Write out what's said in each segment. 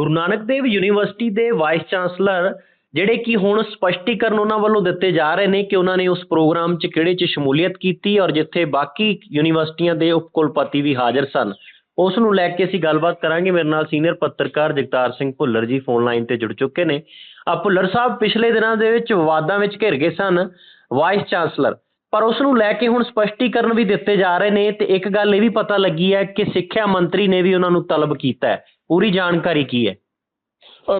ਗੁਰੂ Nanak Dev university ਦੇ vice chancellor ਜਿਹੜੇ ਕਿ ਹੁਣ ਸਪਸ਼ਟੀਕਰਨ ਉਹਨਾਂ ਵੱਲੋਂ ਦਿੱਤੇ ਜਾ ਰਹੇ ਨੇ ਕਿ ਉਹਨਾਂ ਨੇ ਉਸ ਪ੍ਰੋਗਰਾਮ 'ਚ ਕਿਹੜੇ 'ਚ ਸ਼ਮੂਲੀਅਤ ਕੀਤੀ ਔਰ ਜਿੱਥੇ ਬਾਕੀ ਯੂਨੀਵਰਸਿਟੀਆਂ ਦੇ ਉਪ ਕੁਲਪਤੀ ਵੀ ਹਾਜ਼ਰ ਸਨ। ਉਸ ਨੂੰ ਲੈ ਕੇ ਅਸੀਂ ਗੱਲਬਾਤ ਕਰਾਂਗੇ। ਮੇਰੇ ਨਾਲ ਸੀਨੀਅਰ ਪੱਤਰਕਾਰ ਜਗਤਾਰ ਸਿੰਘ ਭੁੱਲਰ ਜੀ ਫੋਨ ਲਾਈਨ ਤੇ ਜੁੜ ਚੁੱਕੇ ਨੇ। ਆ ਭੁੱਲਰ ਸਾਹਿਬ ਪਿਛਲੇ ਦਿਨਾਂ ਦੇ ਵਿੱਚ ਵਿਵਾਦਾਂ ਵਿੱਚ ਘਿਰ ਗਏ ਸਨ। ਵਾਈਸ ਚਾਂਸਲਰ ਪਰ ਉਸ ਨੂੰ ਲੈ ਕੇ ਹੁਣ ਸਪਸ਼ਟੀਕਰਨ ਵੀ ਦਿੱਤੇ ਜਾ ਰਹੇ ਨੇ ਤੇ ਇੱਕ ਗੱਲ ਇਹ ਵੀ ਪਤਾ ਲੱਗੀ ਹੈ ਕਿ ਸਿੱਖਿਆ ਮੰਤਰੀ ਨੇ ਵੀ ਉਹਨਾਂ ਨੂੰ ਤਲਬ ਕੀਤਾ ਹੈ। ਪੂਰੀ ਜਾਣਕਾਰੀ ਕੀ ਹੈ?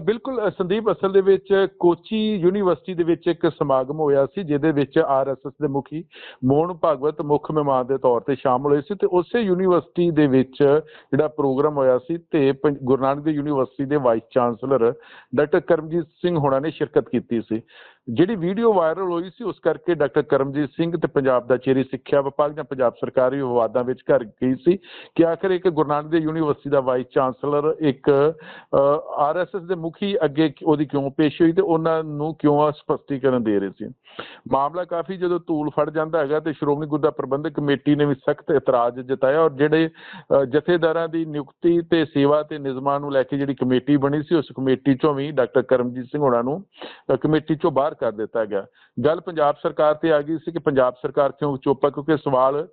ਬਿਲਕੁਲ ਸੰਦੀਪ, ਅਸਲ ਦੇ ਵਿੱਚ ਕੋਚੀ ਯੂਨੀਵਰਸਿਟੀ ਦੇ ਵਿੱਚ ਇੱਕ ਸਮਾਗਮ ਹੋਇਆ ਸੀ, ਜਿਹਦੇ ਵਿੱਚ ਆਰਐਸਐਸ ਦੇ ਮੁਖੀ ਮੋਹਨ ਭਾਗਵਤ ਮੁੱਖ ਮਹਿਮਾਨ ਦੇ ਤੌਰ ਤੇ ਸ਼ਾਮਲ ਹੋਏ ਸੀ ਤੇ ਉਸੇ ਯੂਨੀਵਰਸਿਟੀ ਦੇ ਵਿੱਚ ਜਿਹੜਾ ਪ੍ਰੋਗਰਾਮ ਹੋਇਆ ਸੀ ਤੇ ਪੰ- ਗੁਰੂ ਨਾਨਕ ਦੇਵ ਯੂਨੀਵਰਸਿਟੀ ਦੇ vice chancellor doctor Karamjit Singh ਹੋਣਾ ਨੇ ਸ਼ਿਰਕਤ ਕੀਤੀ ਸੀ। ਜਿਹੜੀ ਵੀਡੀਓ ਵਾਇਰਲ ਹੋਈ ਸੀ, ਉਸ ਕਰਕੇ ਡਾਕਟਰ ਕਰਮਜੀਤ ਸਿੰਘ ਤੇ ਪੰਜਾਬ ਦਾ ਚੇਰੀ ਸਿੱਖਿਆ ਵਿਭਾਗ ਜਾਂ ਪੰਜਾਬ ਸਰਕਾਰ ਵੀ ਵਿਵਾਦਾਂ ਵਿੱਚ ਘਰ ਗਈ ਸੀ ਕਿ ਆਖਰ ਇੱਕ ਗੁਰੂ ਨਾਨਕ ਦੇਵ ਯੂਨੀਵਰਸਿਟੀ ਦਾ ਵਾਈਸ ਚਾਂਸਲਰ ਇੱਕ ਆਰਐਸਐਸ ਦੇ ਮੁਖੀ ਅੱਗੇ ਉਹਦੀ ਕਿਉਂ ਪੇਸ਼ ਹੋਈ ਤੇ ਉਹਨਾਂ ਨੂੰ ਕਿਉਂ ਆ ਸਪਸ਼ਟੀਕਰਨ ਦੇ ਰਹੇ ਸੀ? ਮਾਮਲਾ ਕਾਫੀ ਜਦੋਂ ਧੂਲ ਫੜ ਜਾਂਦਾ ਹੈਗਾ ਤੇ ਸ਼੍ਰੋਮਣੀ ਗੁਰਦੁਆਰਾ ਪ੍ਰਬੰਧਕ ਕਮੇਟੀ ਨੇ ਵੀ ਸਖਤ ਇਤਰਾਜ਼ ਜਤਾਇਆ ਔਰ ਜਿਹੜੇ ਜਥੇਦਾਰਾਂ ਦੀ ਨਿਯੁਕਤੀ ਤੇ ਸੇਵਾ ਤੇ ਨਿਯਮਾਂ ਨੂੰ ਲੈ ਕੇ ਜਿਹੜੀ ਕਮੇਟੀ ਬਣੀ ਸੀ, ਉਸ ਕਮੇਟੀ ਚੋਂ ਵੀ ਡਾਕਟਰ ਕਰਮਜੀਤ ਸਿੰਘ ਹੋਣਾ ਨੂੰ ਕਮੇਟੀ ਚੋਂ ਬਾਹਰ ਕਰ ਦਿੱਤਾ ਗਿਆ। ਗੱਲ ਪੰਜਾਬ ਸਰਕਾਰ ਤੇ ਆ ਗਈ ਸੀ ਕਿ ਪੰਜਾਬ ਸਰਕਾਰ ਕਿਉਂ ਚੁੱਪ ਹੈ? ਕਿਉਂਕਿ ਸਵਾਲ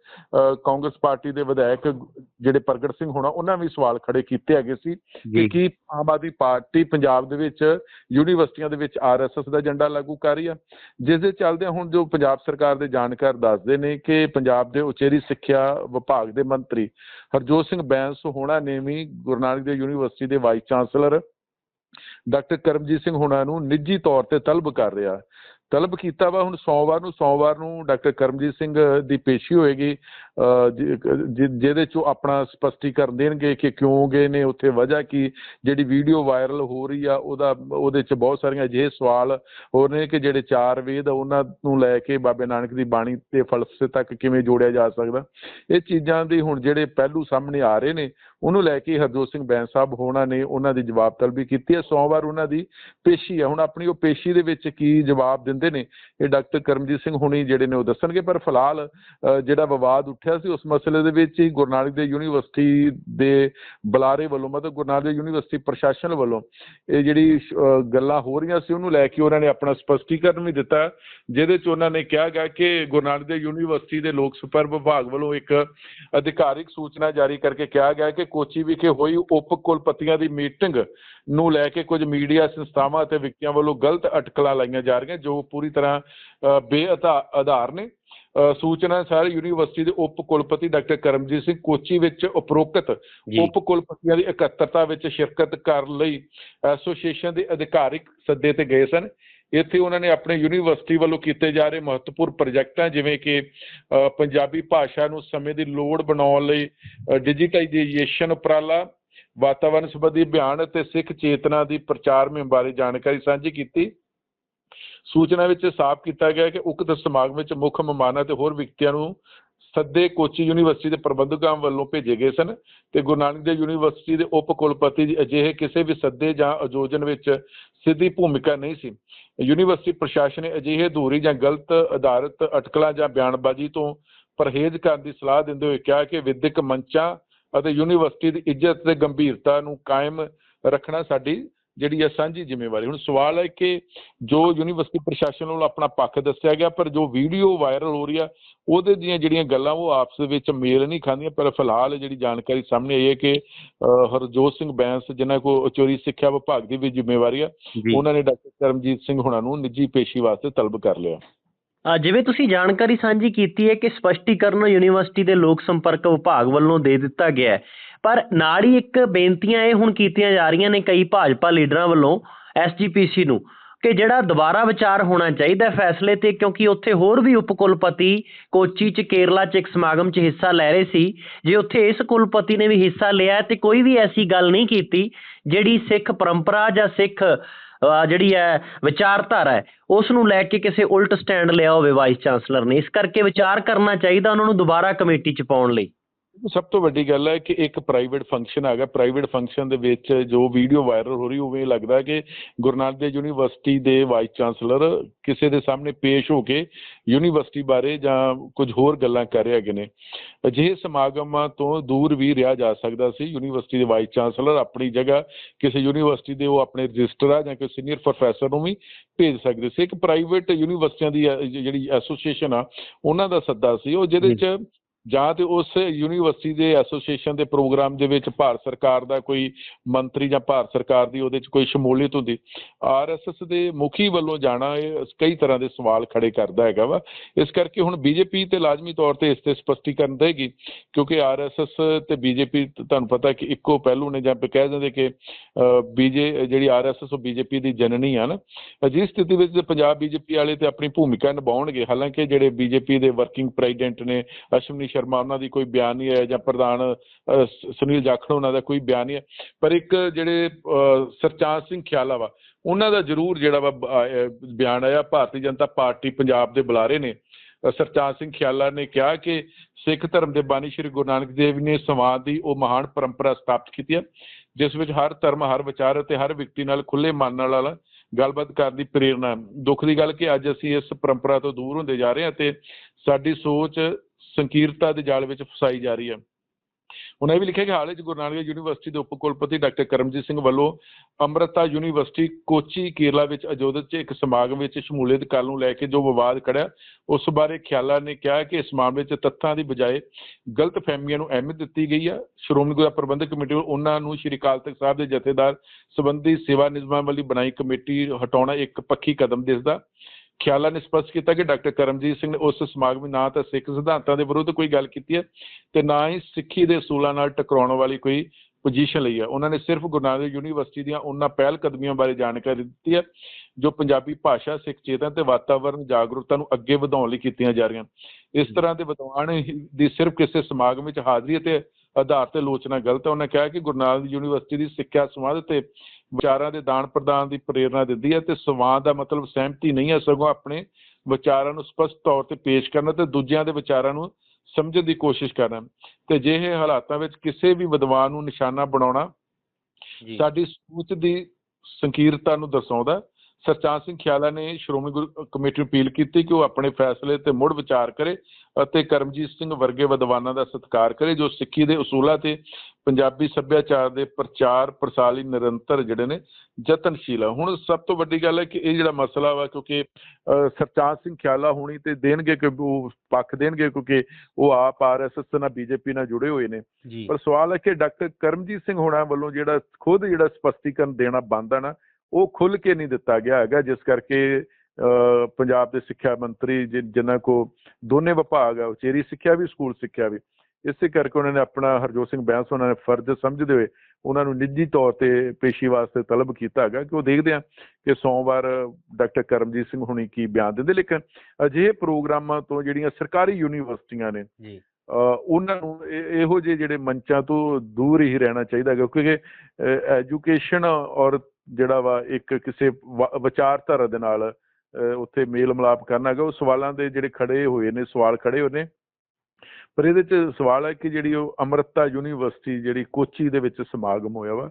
ਕਾਂਗਰਸ ਪਾਰਟੀ ਦੇ ਵਿਧਾਇਕ ਜਿਹੜੇ ਪ੍ਰਗਟ ਸਿੰਘ ਹੋਣਾ ਉਹਨਾਂ ਵੀ ਸਵਾਲ ਖੜੇ ਕੀਤੇ ਹੈਗੇ ਸੀ ਕਿ ਕੀ ਆਮ ਆਦਮੀ ਪਾਰਟੀ ਪੰਜਾਬ ਦੇ ਵਿੱਚ ਯੂਨੀਵਰਸਿਟੀਆਂ ਦੇ ਵਿੱਚ ਆਰਐਸਐਸ ਦਾ ਏਜੰਡਾ ਲਾਗੂ ਕਰ ਰਹੀ ਆ? ਜਿਸ ਦੇ ਚੱਲਦਿਆਂ ਹੁਣ ਜੋ ਪੰਜਾਬ ਸਰਕਾਰ ਦੇ ਜਾਣਕਾਰ ਦੱਸਦੇ ਨੇ ਕਿ ਪੰਜਾਬ ਦੇ ਉਚੇਰੀ ਸਿੱਖਿਆ ਵਿਭਾਗ ਦੇ ਮੰਤਰੀ ਹਰਜੋਤ ਸਿੰਘ ਬੈਂਸ ਹੋਣਾ ਨੇ ਵੀ ਗੁਰੂ ਨਾਨਕ ਦੇਵ ਯੂਨੀਵਰਸਿਟੀ ਦੇ vice chancellor doctor Karamjit Singh ਹੁਣਾਂ ਨੂੰ ਨਿੱਜੀ ਤੌਰ ਤੇ ਤਲਬ ਕਰ ਰਿਹਾ। ਤਲਬ ਕੀਤਾ ਵਾ, ਹੁਣ ਸੋਮਵਾਰ ਨੂੰ ਸੋਮਵਾਰ ਨੂੰ ਡਾਕਟਰ ਕਰਮਜੀਤ ਸਿੰਘ ਦੀ ਪੇਸ਼ੀ ਹੋਏਗੀ ਜਿ- ਜਿਹਦੇ ਚੋਂ ਆਪਣਾ ਸਪਸ਼ਟੀਕਰਨ ਦੇਣਗੇ ਕਿ ਕਿਉਂ ਗਏ ਨੇ, ਉੱਥੇ ਵਜ੍ਹਾ ਕੀ, ਜਿਹੜੀ ਵੀਡੀਓ ਵਾਇਰਲ ਹੋ ਰਹੀ ਆ, ਉਹਦਾ, ਉਹਦੇ 'ਚ ਬਹੁਤ ਸਾਰੀਆਂ ਅਜਿਹੇ ਸਵਾਲ ਹੋ ਰਹੇ ਨੇ ਕਿ ਜਿਹੜੇ ਚਾਰ ਵੇਦ ਉਹਨਾਂ ਨੂੰ ਲੈ ਕੇ ਬਾਬੇ ਨਾਨਕ ਦੀ ਬਾਣੀ ਤੇ ਫਲਸਫੇ ਤੱਕ ਕਿਵੇਂ ਜੋੜਿਆ ਜਾ ਸਕਦਾ। ਇਹ ਚੀਜ਼ਾਂ ਦੀ ਹੁਣ ਜਿਹੜੇ ਪਹਿਲੂ ਸਾਹਮਣੇ ਆ ਰਹੇ ਨੇ, ਉਹਨੂੰ ਲੈ ਕੇ ਹਰਜੋਤ ਸਿੰਘ ਬੈਂਸ ਸਾਹਿਬ ਹੋਣਾ ਨੇ, ਉਹਨਾਂ ਦੀ ਜਵਾਬ ਤਲਬੀ ਕੀਤੀ ਹੈ। ਸੋਮਵਾਰ ਉਹਨਾਂ ਦੀ ਪੇਸ਼ੀ ਹੈ ਹੁਣ ਆਪਣੀ ਉਹ ਪੇਸ਼ੀ ਦੇ ਵਿੱਚ ਕੀ ਜਵਾਬ ਦਿੰਦੇ ਨੇ। ਇਹ ਡਾਕਟਰ ਕਰਮਜੀਤ ਸਿੰਘ ਹੁਣੀ ਜਿਹੜੇ ਨੇ ਉਹ ਦੱਸਣਗੇ, ਪਰ ਫਿਲਹਾਲ ਜਿਹੜਾ ਵਿਵਾਦ ਉੱਠਿਆ ਸੀ, ਉਸ ਮਸਲੇ ਦੇ ਵਿੱਚ ਹੀ ਗੁਰੂ ਨਾਨਕ ਦੇਵ ਯੂਨੀਵਰਸਿਟੀ ਦੇ ਬੁਲਾਰੇ ਵੱਲੋਂ, ਮਤਲਬ ਗੁਰੂ ਨਾਨਕ ਦੇਵ ਯੂਨੀਵਰਸਿਟੀ ਪ੍ਰਸ਼ਾਸਨ ਵੱਲੋਂ ਇਹ ਜਿਹੜੀ ਗੱਲਾਂ ਹੋ ਰਹੀਆਂ ਸੀ, ਉਹਨੂੰ ਲੈ ਕੇ ਉਹਨਾਂ ਨੇ ਆਪਣਾ ਸਪਸ਼ਟੀਕਰਨ ਵੀ ਦਿੱਤਾ, ਜਿਹਦੇ 'ਚ ਉਹਨਾਂ ਨੇ ਕਿਹਾ ਗਿਆ ਕਿ ਗੁਰੂ ਨਾਨਕ ਦੇਵ ਯੂਨੀਵਰਸਿਟੀ ਦੇ ਲੋਕ ਸੰਪਰਕ ਵਿਭਾਗ ਵੱਲੋਂ ਇੱਕ ਅਧਿਕਾਰਿਕ ਸੂਚਨਾ ਜਾਰੀ ਕਰਕੇ ਕਿਹਾ ਗਿਆ ਕਿ ਕੋਚੀ ਵਿਖੇ ਹੋਈ ਉਪ ਕੁਲਪਤੀਆਂ ਦੀ ਮੀਟਿੰਗ ਨੂੰ ਲੈ ਕੇ ਕੁਝ ਮੀਡੀਆ ਸੰਸਥਾਵਾਂ ਅਤੇ ਵਿਅਕਤੀਆਂ ਵੱਲੋਂ ਗਲਤ ਅਟਕਲਾਂ ਲਾਈਆਂ ਜਾ ਰਹੀਆਂ ਜੋ ਪੂਰੀ ਤਰ੍ਹਾਂ ਬੇਅਧਾ ਆਧਾਰ ਨੇ। ਸੂਚਨਾ ਅਨੁਸਾਰ ਯੂਨੀਵਰਸਿਟੀ ਦੇ ਉਪ ਕੁਲਪਤੀ ਡਾਕਟਰ ਕਰਮਜੀਤ ਸਿੰਘ ਕੋਚੀ ਵਿੱਚ ਉਪਰੋਕਤ ਉਪ ਕੁਲਪਤੀਆਂ ਦੀ ਇਕੱਤਰਤਾ ਵਿੱਚ ਸ਼ਿਰਕਤ ਕਰਨ ਲਈ ਐਸੋਸੀਏਸ਼ਨ ਦੇ ਅਧਿਕਾਰਿਕ ਸੱਦੇ ਤੇ ਗਏ ਸਨ। ਇੱਥੇ ਉਹਨਾਂ ਨੇ ਆਪਣੇ ਯੂਨੀਵਰਸਿਟੀ ਵੱਲੋਂ ਕੀਤੇ ਜਾ ਰਹੇ ਮਹੱਤਵਪੂਰਨ ਪ੍ਰੋਜੈਕਟਾਂ ਜਿਵੇਂ ਕਿ ਪੰਜਾਬੀ ਭਾਸ਼ਾ ਨੂੰ ਸਮੇਂ ਦੀ ਲੋੜ ਬਣਾਉਣ ਲਈ ਡਿਜੀਟਾਈਜੇਸ਼ਨ ਉਪਰਾਲਾ ਵਾਤਾਵਰਣ ਸੰਬੰਧੀ ਬਿਆਨ ਅਤੇ ਸਿੱਖ ਚੇਤਨਾ ਦੀ ਪ੍ਰਚਾਰ ਮੁਹਿੰਮ ਬਾਰੇ ਜਾਣਕਾਰੀ ਸਾਂਝੀ ਕੀਤੀ। ਸੂਚਨਾ ਵਿੱਚ ਸਾਫ਼ ਕੀਤਾ ਗਿਆ ਕਿ ਉਕਤ ਸਮਾਗਮ ਵਿੱਚ ਮੁੱਖ ਮਹਿਮਾਨਾਂ ਤੇ ਹੋਰ ਵਿਅਕਤੀਆਂ ਨੂੰ ਸੱਦੇ ਕੋਚੀ ਯੂਨੀਵਰਸਿਟੀ ਦੇ ਪ੍ਰਬੰਧਕਾਂ ਵੱਲੋਂ ਭੇਜੇ ਗਏ ਸਨ ਤੇ ਗੁਰੂ ਨਾਨਕ ਦੇਵ ਯੂਨੀਵਰਸਿਟੀ ਦੇ ਉਪ ਕੁਲਪਤੀ ਜੀ ਅਜਿਹੇ ਕਿਸੇ ਵੀ ਸੱਦੇ ਜਾਂ ਆਯੋਜਨ ਵਿੱਚ ਸਿੱਧੀ ਭੂਮਿਕਾ ਨਹੀਂ ਸੀ। ਯੂਨੀਵਰਸਿਟੀ ਪ੍ਰਸ਼ਾਸਨ ਨੇ ਅਜਿਹੇ ਅਧੂਰੀ ਜਾਂ ਗਲਤ ਆਧਾਰਿਤ ਅਟਕਲਾਂ ਜਾਂ ਬਿਆਨਬਾਜ਼ੀ ਤੋਂ ਪਰਹੇਜ਼ ਕਰਨ ਦੀ ਸਲਾਹ ਦਿੰਦੇ ਹੋਏ ਕਿਹਾ ਕਿ ਵਿਦਿਅਕ ਮੰਚਾਂ ਅਤੇ ਯੂਨੀਵਰਸਿਟੀ ਦੀ ਇੱਜ਼ਤ ਤੇ ਗੰਭੀਰਤਾ ਨੂੰ ਕਾਇਮ ਰੱਖਣਾ ਸਾਡੀ ਜਿਹੜੀ ਹੈ ਸਾਂਝੀ ਜ਼ਿੰਮੇਵਾਰੀ। ਹੁਣ ਸਵਾਲ ਹੈ ਕਿ ਜੋ ਯੂਨੀਵਰਸਿਟੀ ਪ੍ਰਸ਼ਾਸਨ ਵੱਲੋਂ ਆਪਣਾ ਪੱਖ ਦੱਸਿਆ ਗਿਆ ਪਰ ਜੋ ਵੀਡੀਓ ਵਾਇਰਲ ਹੋ ਰਹੀ ਆ ਉਹਦੇ ਦੀਆਂ ਜਿਹੜੀਆਂ ਗੱਲਾਂ ਉਹ ਆਪਸ ਵਿੱਚ ਮੇਲ ਨਹੀਂ ਖਾਂਦੀਆਂ ਪਰ ਫਿਲਹਾਲ ਜਿਹੜੀ ਜਾਣਕਾਰੀ ਸਾਹਮਣੇ ਆਈ ਹੈ ਕਿ ਹਰਜੋਤ ਸਿੰਘ ਬੈਂਸ ਜਿਨ੍ਹਾਂ ਕੋਲ ਚੋਰੀ ਸਿੱਖਿਆ ਵਿਭਾਗ ਦੀ ਵੀ ਜ਼ਿੰਮੇਵਾਰੀ ਆ ਉਹਨਾਂ ਨੇ ਡਾਕਟਰ ਕਰਮਜੀਤ ਸਿੰਘ ਹੁਣਾਂ ਨੂੰ ਨਿੱਜੀ ਪੇਸ਼ੀ ਵਾਸਤੇ ਤਲਬ ਕਰ ਲਿਆ। ਜਿਵੇਂ ਤੁਸੀਂ ਜਾਣਕਾਰੀ ਸਾਂਝੀ ਕੀਤੀ ਹੈ ਕਿ ਸਪਸ਼ਟੀਕਰਨ ਯੂਨੀਵਰਸਿਟੀ ਦੇ ਲੋਕ ਸੰਪਰਕ ਵਿਭਾਗ ਵੱਲੋਂ ਦੇ ਦਿੱਤਾ ਗਿਆ ਪਰ ਨਾਲ ਹੀ ਇੱਕ ਬੇਨਤੀਆਂ ਇਹ ਹੁਣ ਕੀਤੀਆਂ ਜਾ ਰਹੀਆਂ ਨੇ ਕਈ ਭਾਜਪਾ ਲੀਡਰਾਂ ਵੱਲੋਂ ਐਸਜੀਪੀਸੀ ਨੂੰ ਕਿ ਜਿਹੜਾ ਦੁਬਾਰਾ ਵਿਚਾਰ ਹੋਣਾ ਚਾਹੀਦਾ ਫੈਸਲੇ ਤੇ, ਕਿਉਂਕਿ ਉੱਥੇ ਹੋਰ ਵੀ ਉਪ ਕੁਲਪਤੀ ਕੋਚੀ ਚ, ਕੇਰਲਾ ਚ ਇੱਕ ਸਮਾਗਮ ਚ ਹਿੱਸਾ ਲੈ ਰਹੇ ਸੀ। ਜੇ ਉੱਥੇ ਇਸ ਕੁਲਪਤੀ ਨੇ ਵੀ ਹਿੱਸਾ ਲਿਆ ਤੇ ਕੋਈ ਵੀ ਐਸੀ ਗੱਲ ਨਹੀਂ ਕੀਤੀ, ਜਿਹੜੀ ਸਿੱਖ ਪਰੰਪਰਾ ਜਾਂ ਸਿੱਖ ਜਿਹੜੀ ਹੈ ਵਿਚਾਰਧਾਰਾ ਹੈ ਉਸ ਨੂੰ ਲੈ ਕੇ ਕਿਸੇ ਉਲਟ ਸਟੈਂਡ ਲਿਆ ਹੋਵੇ ਵਾਈਸ ਚਾਂਸਲਰ ਨੇ। ਇਸ ਕਰਕੇ ਵਿਚਾਰ ਕਰਨਾ ਚਾਹੀਦਾ ਉਹਨਾਂ ਨੂੰ ਦੁਬਾਰਾ ਕਮੇਟੀ ਚ ਪਾਉਣ ਲਈ। ਸਭ ਤੋਂ ਵੱਡੀ ਗੱਲ ਹੈ ਕਿ ਇੱਕ ਪ੍ਰਾਈਵੇਟ ਫੰਕਸ਼ਨ ਹੈਗਾ। ਪ੍ਰਾਈਵੇਟ ਫੰਕਸ਼ਨ ਦੇ ਵਿੱਚ ਜੋ ਵੀਡੀਓ ਵਾਇਰਲ ਹੋ ਰਹੀ ਉਵੇਂ ਲੱਗਦਾ ਕਿ ਗੁਰੂ ਨਾਨਕ ਦੇਵ ਯੂਨੀਵਰਸਿਟੀ ਦੇ ਵਾਈਸ ਚਾਂਸਲਰ ਕਿਸੇ ਦੇ ਸਾਹਮਣੇ ਪੇਸ਼ ਹੋ ਕੇ ਯੂਨੀਵਰਸਿਟੀ ਬਾਰੇ ਜਾਂ ਕੁਝ ਹੋਰ ਗੱਲਾਂ ਕਰ ਰਹੇ ਹੈਗੇ ਨੇ। ਅਜਿਹੇ ਸਮਾਗਮਾਂ ਤੋਂ ਦੂਰ ਵੀ ਰਿਹਾ ਜਾ ਸਕਦਾ ਸੀ। ਯੂਨੀਵਰਸਿਟੀ ਦੇ ਵਾਈਸ ਚਾਂਸਲਰ ਆਪਣੀ ਜਗ੍ਹਾ ਕਿਸੇ ਯੂਨੀਵਰਸਿਟੀ ਦੇ ਉਹ ਆਪਣੇ ਰਜਿਸਟਰਾਂ ਜਾਂ ਕਿਸੇ ਸੀਨੀਅਰ ਪ੍ਰੋਫੈਸਰ ਨੂੰ ਵੀ ਭੇਜ ਸਕਦੇ ਸੀ। ਇੱਕ ਪ੍ਰਾਈਵੇਟ ਯੂਨੀਵਰਸਿਟੀਆਂ ਦੀ ਜਿਹੜੀ ਐਸੋਸੀਏਸ਼ਨ ਆ ਉਹਨਾਂ ਦਾ ਸੱਦਾ ਸੀ। ਉਹ ਜਿਹਦੇ। 'ਚ ਜਾਂ ਤੇ ਉਸ ਯੂਨੀਵਰਸਿਟੀ ਦੇ ਐਸੋਸੀਏਸ਼ਨ ਦੇ ਪ੍ਰੋਗਰਾਮ ਦੇ ਵਿੱਚ ਭਾਰਤ ਸਰਕਾਰ ਦਾ ਕੋਈ ਮੰਤਰੀ ਜਾਂ ਭਾਰਤ ਸਰਕਾਰ ਦੀ ਉਹਦੇ 'ਚ ਕੋਈ ਸ਼ਮੂਲੀਅਤ ਹੁੰਦੀ ਆਰਐਸਐਸ ਦੇ ਮੁਖੀ ਵੱਲੋਂ ਜਾਣਾ ਇਹ ਕਈ ਤਰ੍ਹਾਂ ਦੇ ਸਵਾਲ ਖੜੇ ਕਰਦਾ ਹੈਗਾ ਵਾ। ਇਸ ਕਰਕੇ ਹੁਣ ਬੀਜੇਪੀ ਤੇ ਲਾਜ਼ਮੀ ਤੌਰ ਤੇ ਇਸ ਤੇ ਸਪਸ਼ਟੀਕਰਨ ਦੇਗੀ, ਕਿਉਂਕਿ ਆਰਐਸਐਸ ਤੇ ਬੀਜੇਪੀ ਤੁਹਾਨੂੰ ਪਤਾ ਕਿ ਇੱਕੋ ਪਹਿਲੂ ਨੇ ਜਾਂ ਕਹਿ ਦਿੰਦੇ ਕਿ ਬੀਜੇ ਜਿਹੜੀ ਆਰਐਸਐਸ ਉਹ ਬੀਜੇਪੀ ਦੀ ਜਨਨੀ ਆ ਨਾ। ਅਜਿਹੀ ਸਥਿਤੀ ਵਿੱਚ ਤੇ ਪੰਜਾਬ ਬੀਜੇਪੀ ਵਾਲੇ ਤੇ ਆਪਣੀ ਭੂਮਿਕਾ ਨਿਭਾਉਣਗੇ, ਹਾਲਾਂਕਿ ਜਿਹੜੇ ਬੀਜੇਪੀ ਦੇ ਵਰਕਿੰਗ ਪ੍ਰੈਜ਼ੀਡੈਂਟ ਨੇ, ਅਸ਼ਵਨੀ ਸ਼ਰਮਾ ਉਹਨਾਂ ਦੀ ਕੋਈ ਬਿਆਨ ਨਹੀਂ ਹੈ ਜਾਂ ਪ੍ਰਧਾਨ ਸੁਨੀਲ ਜਾਖੜ ਉਹਨਾਂ ਦਾ ਕੋਈ ਬਿਆਨ ਨਹੀਂ ਹੈ। ਪਰ ਇੱਕ ਜਿਹੜੇ ਅਹ, ਸਰਚਾਰ ਸਿੰਘ ਖਿਆਲਾ ਵਾ ਉਹਨਾਂ ਦਾ ਜ਼ਰੂਰ ਜਿਹੜਾ ਵਾ ਬਿਆਨ ਆਇਆ। ਭਾਰਤੀ ਜਨਤਾ ਪਾਰਟੀ ਪੰਜਾਬ ਦੇ ਬੁਲਾਰੇ ਨੇ। ਅਹ, ਸਰਚਾਰ ਸਿੰਘ ਖਿਆਲਾ ਨੇ ਕਿਹਾ ਕਿ ਸਿੱਖ ਧਰਮ ਦੇ ਬਾਨੀ ਸ਼੍ਰੀ ਗੁਰੂ ਨਾਨਕ ਦੇਵ ਨੇ ਸਮਾਜ ਦੀ ਉਹ ਮਹਾਨ ਪਰੰਪਰਾ ਸਥਾਪਿਤ ਕੀਤੀ ਹੈ ਜਿਸ ਵਿੱਚ ਹਰ ਧਰਮ ਹਰ ਵਿਚਾਰ ਅਤੇ ਹਰ ਵਿਅਕਤੀ ਨਾਲ ਖੁੱਲੇ ਮਨ ਨਾਲ ਗੱਲਬਾਤ ਕਰਨ ਦੀ ਪ੍ਰੇਰਨਾ ਹੈ। ਦੁੱਖ ਦੀ ਗੱਲ ਕਿ ਅੱਜ ਅਸੀਂ ਇਸ ਪਰੰਪਰਾ ਤੋਂ ਦੂਰ ਹੁੰਦੇ ਜਾ ਰਹੇ ਹਾਂ ਤੇ ਸਾਡੀ ਸੋਚ ਸੰਕੀਰਤਾ ਦੇ ਜਾਲ ਵਿੱਚ ਫਸਾਈ ਜਾ ਰਹੀ ਹੈ। ਉਹਨਾਂ ਇਹ ਵੀ ਲਿਖਿਆ ਕਿ ਹਾਲ ਹੀ ਗੁਰੂ ਨਾਨਕ ਯੂਨੀਵਰਸਿਟੀ ਦੇ ਉਪ ਕੁਲਪਤੀ ਡਾਕਟਰ ਕਰਮਜੀਤ ਸਿੰਘ ਵੱਲੋਂ ਅੰਮ੍ਰਿਤਾ ਯੂਨੀਵਰਸਿਟੀ ਕੋਚੀ ਕੇਰਲਾ ਵਿੱਚ ਆਯੋਜਿਤ 'ਚ ਇੱਕ ਸਮਾਗਮ ਵਿੱਚ ਸ਼ਮੂਲੀਅਤ ਕਰਨ ਨੂੰ ਲੈ ਕੇ ਜੋ ਵਿਵਾਦ ਖੜਿਆ, ਉਸ ਬਾਰੇ ਖਿਆਲਾ ਨੇ ਕਿਹਾ ਕਿ ਇਸ ਮਾਮਲੇ 'ਚ ਤੱਥਾਂ ਦੀ ਬਜਾਏ ਗਲਤ ਫਹਿਮੀਆਂ ਨੂੰ ਅਹਿਮੀਅਤ ਦਿੱਤੀ ਗਈ ਹੈ ਸ਼੍ਰੋਮਣੀ ਗੁਰਦੁਆਰਾ ਪ੍ਰਬੰਧਕ ਕਮੇਟੀ ਵੱਲੋਂ ਉਹਨਾਂ ਨੂੰ ਸ਼੍ਰੀ ਅਕਾਲ ਤਖਤ ਸਾਹਿਬ ਦੇ ਜਥੇਦਾਰ ਸੰਬੰਧੀ ਸੇਵਾ ਨਿਯਮਾਂ ਵਾਲੀ ਬਣਾਈ ਕਮੇਟੀ ਹਟਾਉਣਾ ਇੱਕ ਪੱਖੀ ਕਦਮ ਦਿਸਦਾ। ਖਿਆਲਾਂ ਨੇ ਸਪਸ਼ਟ ਕੀਤਾ ਕਿ ਡਾਕਟਰ ਕਰਮਜੀਤ ਸਿੰਘ ਨੇ ਉਸ ਸਮਾਗਮ ਵਿੱਚ ਨਾ ਤਾਂ ਸਿੱਖ ਸਿਧਾਂਤਾਂ ਦੇ ਵਿਰੁੱਧ ਕੋਈ ਗੱਲ ਕੀਤੀ ਹੈ ਤੇ ਨਾ ਹੀ ਸਿੱਖੀ ਦੇ ਅਸੂਲਾਂ ਨਾਲ ਟਕਰਾਉਣ ਵਾਲੀ ਕੋਈ ਪੋਜੀਸ਼ਨ ਲਈ ਹੈ। ਉਹਨਾਂ ਨੇ ਸਿਰਫ ਗੁਰੂ ਨਾਨਕ ਯੂਨੀਵਰਸਿਟੀ ਦੀਆਂ ਉਹਨਾਂ ਪਹਿਲ ਕਦਮੀਆਂ ਬਾਰੇ ਜਾਣਕਾਰੀ ਦਿੱਤੀ ਹੈ, ਜੋ ਪੰਜਾਬੀ ਭਾਸ਼ਾ, ਸਿੱਖ ਚੇਤਨ ਤੇ ਵਾਤਾਵਰਣ ਜਾਗਰੂਕਤਾ ਨੂੰ ਅੱਗੇ ਵਧਾਉਣ ਲਈ ਕੀਤੀਆਂ ਜਾ ਰਹੀਆਂ। ਇਸ ਤਰ੍ਹਾਂ ਦੇ ਵਿਦਵਾਨ ਦੀ ਸਿਰਫ ਕਿਸੇ ਸਮਾਗਮ ਵਿੱਚ ਹਾਜ਼ਰੀ ਅਤੇ ਆਧਾਰ ਤੇ ਲੋਚਨਾ ਗਲਤ ਹੈ। ਉਹਨਾਂ ਕਿਹਾ ਕਿ ਗੁਰੂ ਨਾਨਕ ਯੂਨੀਵਰਸਿਟੀ ਦੀ ਸਿੱਖਿਆ ਸੰਵਾਦ ਤੇ ਵਿਚਾਰਾਂ ਦੇ ਦਾਨ ਪ੍ਰਦਾਨ ਦੀ ਪ੍ਰੇਰਣਾ ਦਿੰਦੀ ਹੈ ਤੇ ਸੰਵਾਦ ਦਾ ਮਤਲਬ ਸਹਿਮਤੀ ਨਹੀਂ ਹੈ। ਸਗੋਂ ਆਪਣੇ ਵਿਚਾਰਾਂ ਨੂੰ ਸਪਸ਼ਟ ਤੌਰ ਤੇ ਪੇਸ਼ ਕਰਨਾ ਤੇ ਦੂਜਿਆਂ ਦੇ ਵਿਚਾਰਾਂ ਨੂੰ ਸਮਝਣ ਦੀ ਕੋਸ਼ਿਸ਼ ਕਰਨਾ। ਤੇ ਜਿਹੇ ਹਾਲਾਤਾਂ ਵਿੱਚ ਕਿਸੇ ਵੀ ਵਿਦਵਾਨ ਨੂੰ ਨਿਸ਼ਾਨਾ ਬਣਾਉਣਾ ਸਾਡੀ ਸੋਚ ਦੀ ਸੰਕੀਰਤਾ ਨੂੰ ਦਰਸਾਉਂਦਾ ਸਰਚਾਰ ਸਿੰਘ ਖਿਆਲਾ ਨੇ ਸ਼੍ਰੋਮਣੀ ਗੁਰੂ ਕਮੇਟੀ ਨੂੰ ਅਪੀਲ ਕੀਤੀ ਕਿ ਉਹ ਆਪਣੇ ਫੈਸਲੇ ਤੇ ਮੁੜ ਵਿਚਾਰ ਕਰੇ ਅਤੇ ਕਰਮਜੀਤ ਸਿੰਘ ਵਰਗੇ ਵਿਦਵਾਨਾਂ ਦਾ ਸਤਿਕਾਰ ਕਰੇ ਜੋ ਸਿੱਖੀ ਦੇ ਉਸੂਲਾਂ ਤੇ ਪੰਜਾਬੀ ਸੱਭਿਆਚਾਰ ਦੇ ਪ੍ਰਚਾਰ ਪ੍ਰਸਾਰ ਲਈ ਨਿਰੰਤਰ ਜਿਹੜੇ ਨੇ ਯਤਨਸ਼ੀਲ ਆ। ਹੁਣ ਸਭ ਤੋਂ ਵੱਡੀ ਗੱਲ ਹੈ ਕਿ ਇਹ ਜਿਹੜਾ ਮਸਲਾ ਵਾ ਕਿਉਂਕਿ ਸਰਚਾਰ ਸਿੰਘ ਖਿਆਲਾ ਹੋਣੀ ਤੇ ਦੇਣਗੇ ਕਿ ਉਹ ਪੱਖ ਦੇਣਗੇ ਕਿਉਂਕਿ ਉਹ ਆਪ ਆਰਐਸਐਸ ਨਾਲ ਬੀਜੇਪੀ ਨਾਲ ਜੁੜੇ ਹੋਏ ਨੇ। ਪਰ ਸਵਾਲ ਹੈ ਕਿ ਡਾਕਟਰ ਕਰਮਜੀਤ ਸਿੰਘ ਹੋਣਾ ਵੱਲੋਂ ਜਿਹੜਾ ਖੁਦ ਜਿਹੜਾ ਸਪਸ਼ਟੀਕਰਨ ਦੇਣਾ ਬਣਦਾ ਨਾ ਉਹ ਖੁੱਲ ਕੇ ਨਹੀਂ ਦਿੱਤਾ ਗਿਆ ਹੈਗਾ ਜਿਸ ਕਰਕੇ ਪੰਜਾਬ ਦੇ ਸਿੱਖਿਆ ਮੰਤਰੀ ਜਿਨ੍ਹਾਂ ਕੋ ਦੋਨੇ ਵਿਭਾਗ ਆ ਉਚੇਰੀ ਸਿੱਖਿਆ ਵੀ ਸਕੂਲ ਸਿੱਖਿਆ ਵੀ ਇਸੇ ਕਰਕੇ ਉਹਨਾਂ ਨੇ ਆਪਣਾ ਹਰਜੋਤ ਸਿੰਘ ਬੈਂਸ ਉਹਨਾਂ ਨੇ ਫਰਜ਼ ਸਮਝਦੇ ਹੋਏ ਉਹਨਾਂ ਨੂੰ ਨਿੱਜੀ ਤੌਰ ਤੇ ਪੇਸ਼ੀ ਵਾਸਤੇ ਤਲਬ ਕੀਤਾ ਹੈਗਾ ਕਿ ਉਹ ਦੇਖਦੇ ਆ ਕਿ ਸੋਮਵਾਰ ਡਾਕਟਰ ਕਰਮਜੀਤ ਸਿੰਘ ਹੁਣੀ ਕੀ ਬਿਆਨ ਦਿੰਦੇ ਲੇਕਿਨ ਅਜਿਹੇ ਪ੍ਰੋਗਰਾਮਾਂ ਤੋਂ ਜਿਹੜੀਆਂ ਸਰਕਾਰੀ ਯੂਨੀਵਰਸਿਟੀਆਂ ਨੇ ਜੀ। ਉਹਨਾਂ ਨੂੰ ਇਹ- ਜਿਹੇ ਜਿਹੜੇ ਮੰਚਾਂ ਤੋਂ ਦੂਰ ਹੀ ਰਹਿਣਾ ਚਾਹੀਦਾ ਕਿਉਂਕਿ ਐਜੂਕੇਸ਼ਨ ਔਰ ਜਿਹੜਾ ਵਾ ਇੱਕ ਕਿਸੇ ਵਿਚਾਰਧਾਰਾ ਦੇ ਨਾਲ ਉੱਥੇ ਮੇਲ ਮਿਲਾਪ ਕਰਨਾ ਹੈਗਾ ਉਹ ਸਵਾਲਾਂ ਦੇ ਜਿਹੜੇ ਖੜੇ ਹੋਏ ਨੇ ਸਵਾਲ ਖੜੇ ਹੋਏ ਨੇ। ਪਰ ਇਹਦੇ ਚ ਸਵਾਲ ਹੈ ਕਿ ਜਿਹੜੀ ਉਹ ਅਮਰਤਾ ਯੂਨੀਵਰਸਿਟੀ ਜਿਹੜੀ ਕੋਚੀ ਦੇ ਵਿੱਚ ਸਮਾਗਮ ਹੋਇਆ ਵਾ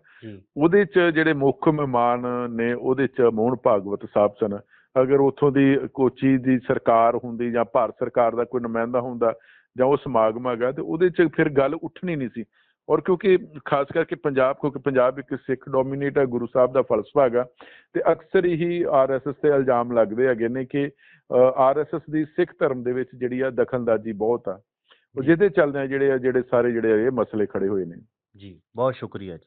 ਉਹਦੇ ਚ ਜਿਹੜੇ ਮੁੱਖ ਮਹਿਮਾਨ ਨੇ ਉਹਦੇ ਚ ਮੋਹਨ ਭਾਗਵਤ ਸਾਹਿਬ ਸਨ। ਅਗਰ ਉਥੋਂ ਦੀ ਕੋਚੀ ਦੀ ਸਰਕਾਰ ਹੁੰਦੀ ਜਾਂ ਭਾਰਤ ਸਰਕਾਰ ਦਾ ਕੋਈ ਨੁਮਾਇੰਦਾ ਹੁੰਦਾ ਜਾਂ ਉਹ ਸਮਾਗਮ ਹੈਗਾ ਤੇ ਉਹਦੇ ਚ ਫਿਰ ਗੱਲ ਉੱਠਣੀ ਨਹੀਂ ਸੀ। ਔਰ ਕਿਉਂਕਿ ਖਾਸ ਕਰਕੇ ਪੰਜਾਬ ਕਿਉਂਕਿ ਪੰਜਾਬ ਇੱਕ ਸਿੱਖ ਡੋਮੀਨੇਟ ਹੈ ਗੁਰੂ ਸਾਹਿਬ ਦਾ ਫਲਸਫਾ ਹੈਗਾ ਤੇ ਅਕਸਰ ਹੀ ਆਰਐਸਐਸ ਤੇ ਇਲਜ਼ਾਮ ਲੱਗਦੇ ਹੈਗੇ ਨੇ ਕਿ ਆਰਐਸਐਸ ਦੀ ਸਿੱਖ ਧਰਮ ਦੇ ਵਿੱਚ ਜਿਹੜੀ ਆ ਦਖਲਅੰਦਾਜ਼ੀ ਬਹੁਤ ਆ। ਜਿਹਦੇ ਚੱਲਦੇ ਆ ਜਿਹੜੇ ਆ ਜਿਹੜੇ ਸਾਰੇ ਜਿਹੜੇ ਇਹ ਮਸਲੇ ਖੜੇ ਹੋਏ ਨੇ। ਜੀ ਬਹੁਤ ਸ਼ੁਕਰੀਆ ਜੀ।